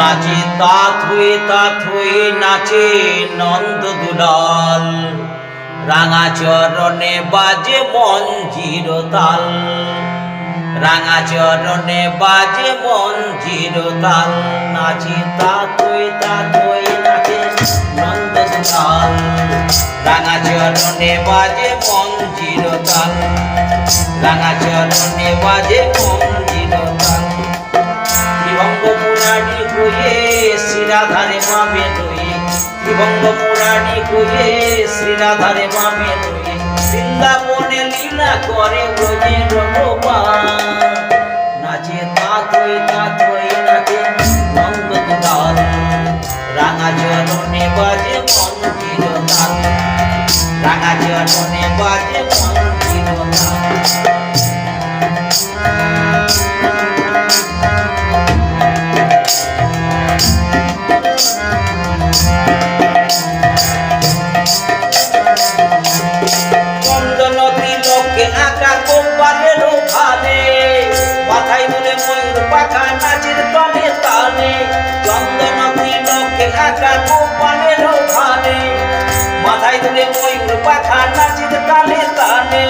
নাচে তাথুয়ে তাথুয়ে নাচে নন্দ দুলাল। রাঙা চরণে বাজে মঞ্জির তাল রাঙা চরণে বাজে মঞ্জির তাল নাচে তাথুয়ে তাথুয়ে নাচে নন্দ দুলাল। রাঙা চরণে বাজে মঞ্জির তাল রাঙা চরণে বাজে মঞ্জির পুরাণী হয়ে শ্রীরাধারে মামে লয়ে বৃন্দাবনে লীলা করে বোঝে রঘুপাল নাচে তাতই তাতই নাচে নন্দ দুলাল রাঙা চরণে বাজে মন্দির তাল রাঙা চরণে বাজে মন্দির তাল লোকে আঁকা ওখানে। মাথায় দুলে ময়ূর পাখা, নাচের তলে তালে। চন্দনতি লোকে আঁকা কোপালের ওখানে। মাথায় দুলে ময়ূর পাখা, নাচের তালে তালে।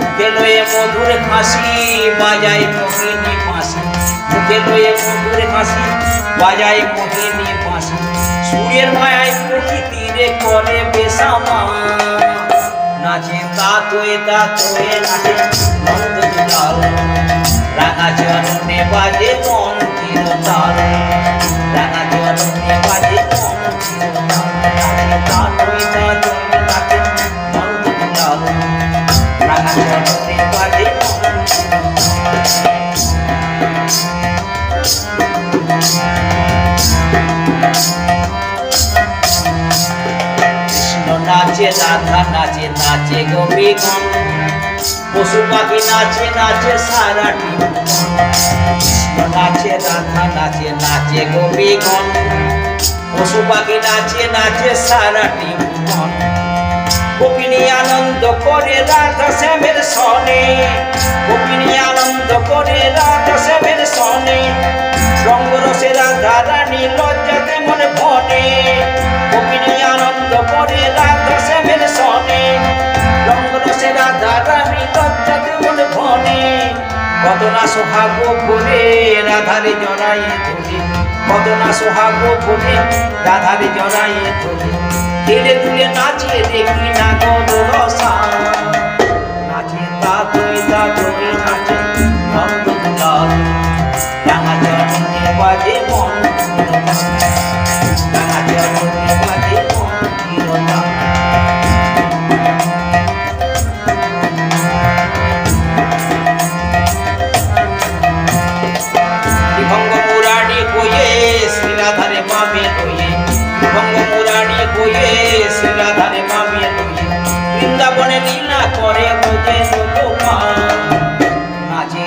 মুখে লয়ে মধুর হাসি, বাজায় মোহিনী পাশি মুখে লয়ে মধুর হাসি, বাজায় মোহিনী পাশি সুরের মায়ায় প্রকৃতিরে করে বেসামা। নাচে তাতয়ে তাতয়ে নাচে নন্দ দুলাল রাঙা চরণে বাজে মন্দির তাল রাঙা চরণে বাজে মন্দির তাল তাতয়ে তাতয়ে নাচে নন্দ দুলাল রাঙা চরণে বাজে মন্দির তাল। নাচে, রাধা নাচে নাচে গোপীগণ পশু পাখি নাচে নাচে সারাটি নাচে, রাধা নাচে নাচে গোপীগণ পশু পাখি নাচে নাচে সারাটি ভুবন গোপিনী আনন্দ করে রাধা শ্যামের সনে। গোপিনী কত না সোহাগ বলে রাধারে জড়াইয়ে তুলি কত না সোহাগ বলে রাধারে জড়াইয়ে তুলি তেলে তুলে নাচিয়ে দেখি না কত রসা মামে লয়ে বিভঙ্গ পুরাণী কয়ে শ্রীরাধারে মামে লয়ে বৃন্দাবনে লীলা করে বোঝে নাচে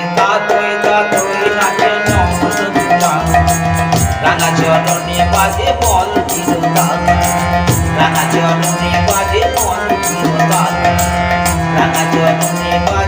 রাঙা চরণে বাজে বল চিরতাল রাঙা চরণে বাজে বল চিরতাল রাঙা চরণে বাজে